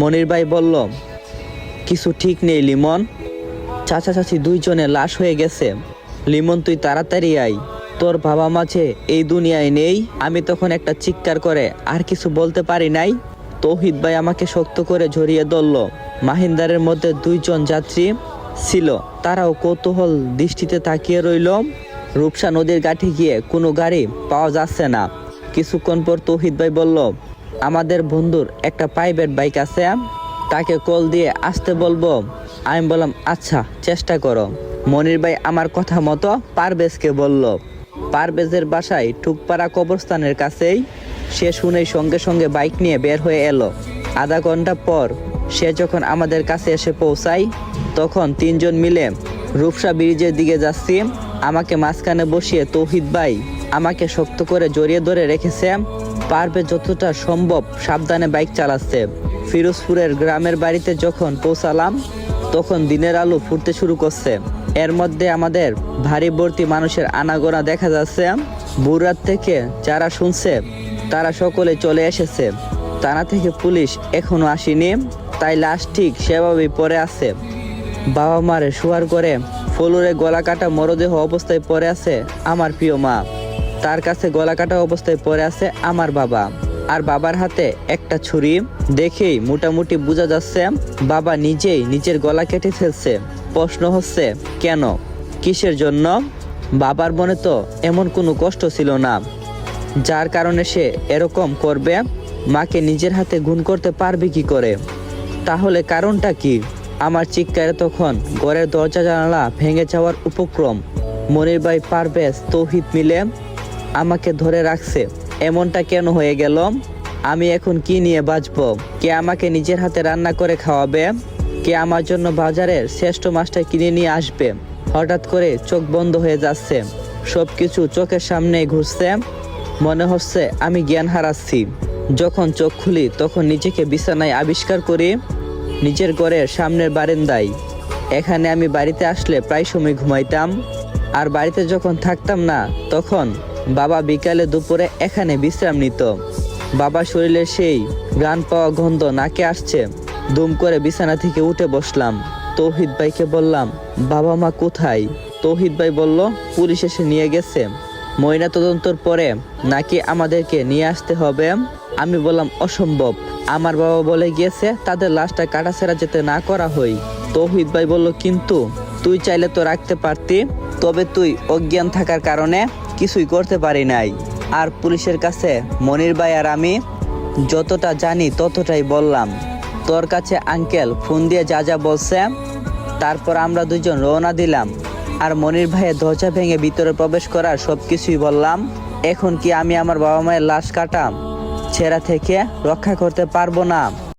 মনির ভাই বলল, কিছু ঠিক নেই, লিমন। চাচা চাচি দুইজনে লাশ হয়ে গেছে। লিমন, তুই তাড়াতাড়ি আই তোর বাবা মাঝে এই দুনিয়ায় নেই, আমি তখন একটা চিৎকার করে আর কিছু বলতে পারি নাই। তৌহিদ ভাই আমাকে শক্ত করে ঝরিয়ে ধরল। মাহিন্দারের মধ্যে দুইজন যাত্রী ছিল। তারাও কৌতূহল দৃষ্টিতে তাকিয়ে রইল। রূপসা নদীর গাঠে গিয়ে কোনো গাড়ি পাওয়া যাচ্ছে না। কিছুক্ষণ পর তৌহিদ ভাই বলল আমাদের বন্ধুর একটা প্রাইভেট বাইক আছে, তাকে কল দিয়ে আসতে বলব। আমি বললাম আচ্ছা চেষ্টা করো। মনির ভাই আমার কথা মতো পারভেজকে বলল। পারভেজের বাসায় টুকপাড়া কবরস্থানের কাছেই সে শুনেই সঙ্গে সঙ্গে বাইক নিয়ে বের হয়ে এলো। আধা ঘণ্টা পর সে যখন আমাদের কাছে এসে পৌঁছায়, তখন তিনজন মিলে রূপসা ব্রিজের দিকে যাচ্ছি। আমাকে মাঝখানে বসিয়ে তৌহিদ ভাই আমাকে শক্ত করে জড়িয়ে ধরে রেখেছে। পারবে যতটা সম্ভব সাবধানে বাইক চালাচ্ছে। ফিরোজপুরের গ্রামের বাড়িতে যখন পৌঁছালাম, তখন দিনের আলো ফুটতে শুরু করছে। এর মধ্যে আমাদের ভারী ভর্তি মানুষের আনাগোনা দেখা যাচ্ছে। বুরাত থেকে যারা শুনছে, তারা সকলে চলে এসেছে। থানা থেকে পুলিশ এখনও আসেনি, তাই লাশ ঠিক সেভাবেই পড়ে আছে। বাবা মারে শোয়ার করে ফলুরে গলা কাটা মরদেহ অবস্থায় পড়ে আছে আমার প্রিয় মা। তার কাছে গলা কাটা অবস্থায় পড়ে আছে আমার বাবা। আর বাবার হাতে একটা ছুরি। দেখেই মোটামুটি বোঝা যাচ্ছে বাবা নিজেই নিজের গলা কেটে ফেলছে। প্রশ্ন হচ্ছে, কেন? কিসের জন্য? বাবার মনে তো এমন কোনো কষ্ট ছিল না। যার কারণে সে এরকম করবে, মাকে নিজের হাতে গুণ করতে পারবে কি করে? তাহলে কারণটা কি? আমার চিৎকারে তখন ঘরের দরজা জানালা ভেঙে যাওয়ার উপক্রম। মনির ভাই পারভেজ তৌহিদ মিলে আমাকে ধরে রাখছে। এমনটা কেন হয়ে গেল? আমি এখন কি নিয়ে বাঁচবো? কে আমাকে নিজের হাতে রান্না করে খাওয়াবে? কে আমার জন্য বাজারের শ্রেষ্ঠ মাছটা কিনে নিয়ে আসবে? হঠাৎ করে চোখ বন্ধ হয়ে যাচ্ছে। সবকিছু চোখের সামনে ঘুরছে। মনে হচ্ছে আমি জ্ঞান হারাচ্ছি। যখন চোখ খুলি, তখন নিজেকে বিছানায় আবিষ্কার করি। নিজের ঘরের সামনের বারান্দায়। এখানে আমি বাড়িতে আসলে প্রায় সময় ঘুমাইতাম। আর বাড়িতে যখন থাকতাম না, তখন বাবা বিকালে দুপুরে এখানে বিশ্রাম নিত। বাবা শরীরে সেই গান পাওয়া গন্ধ নাকে আসছে। দুম করে বিছানা থেকে উঠে বসলাম। তৌহিদ ভাইকে বললাম, বাবা মা কোথায়? তৌহিদ ভাই বলল, পুলিশ এসে নিয়ে গেছে। ময়না তদন্তর পরে নাকি আমাদেরকে নিয়ে আসতে হবে? আমি বললাম, অসম্ভব। আমার বাবা বলে গিয়েছে তাদের লাশটা কাটাছেড়া যেতে না করা হই তৌহিদ ভাই বলল, কিন্তু তুই চাইলে তো রাখতে পারতি। তবে তুই অজ্ঞান থাকার কারণে কিছুই করতে পারি নাই। আর পুলিশের কাছে মনির ভাই আর আমি যতটা জানি ততটাই বললাম। তোর কাছে আঙ্কেল ফোন দিয়ে যা যা বলছে, তারপর আমরা দুজন রওনা দিলাম। আর মনির ভাইয়ের দরজা ভেঙে ভিতরে প্রবেশ করার সব কিছুই বললাম, এখন কি আমি আমার বাবা মায়ের লাশ কাটাম ছেঁড়া থেকে রক্ষা করতে পারব না?